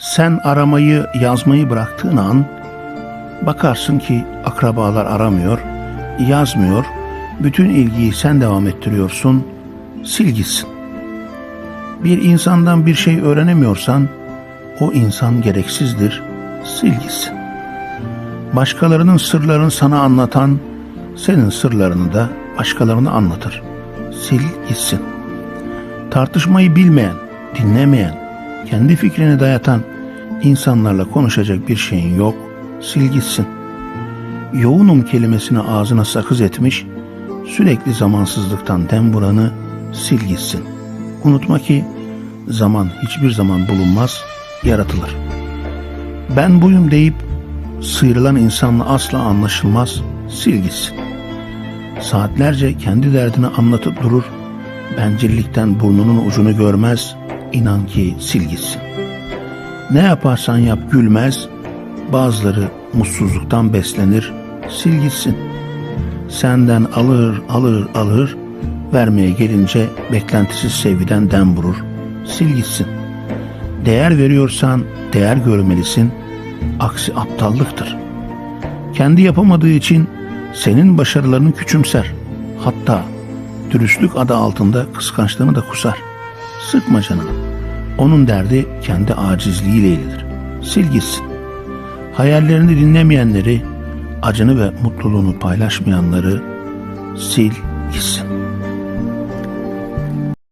Sen aramayı, yazmayı bıraktığın an bakarsın ki akrabalar aramıyor, yazmıyor. Bütün ilgiyi sen devam ettiriyorsun. Sil gitsin. Bir insandan bir şey öğrenemiyorsan o insan gereksizdir. Sil gitsin. Başkalarının sırlarını sana anlatan senin sırlarını da başkalarına anlatır. Sil gitsin. Tartışmayı bilmeyen, dinlemeyen, kendi fikrini dayatan insanlarla konuşacak bir şeyin yok. Sil gitsin. Yoğunum kelimesini ağzına sakız etmiş, sürekli zamansızlıktan dem vuranı sil gitsin. Unutma ki zaman hiçbir zaman bulunmaz, yaratılır. Ben buyum deyip sıyrılan insanla asla anlaşılmaz, sil gitsin. Saatlerce kendi derdini anlatıp durur, bencillikten burnunun ucunu görmez, inan ki sil gitsin. Ne yaparsan yap gülmez, bazıları mutsuzluktan beslenir, sil gitsin. Senden alır, alır, alır, vermeye gelince beklentisiz sevgiden dem vurur, sil. Değer veriyorsan değer görmelisin, aksi aptallıktır. Kendi yapamadığı için senin başarılarını küçümser. Hatta dürüstlük adı altında kıskançlığını da kusar. Sıkma canını. Onun derdi kendi acizliğiyle ilgilir. Sil gitsin. Hayallerini dinlemeyenleri, acını ve mutluluğunu paylaşmayanları sil gitsin.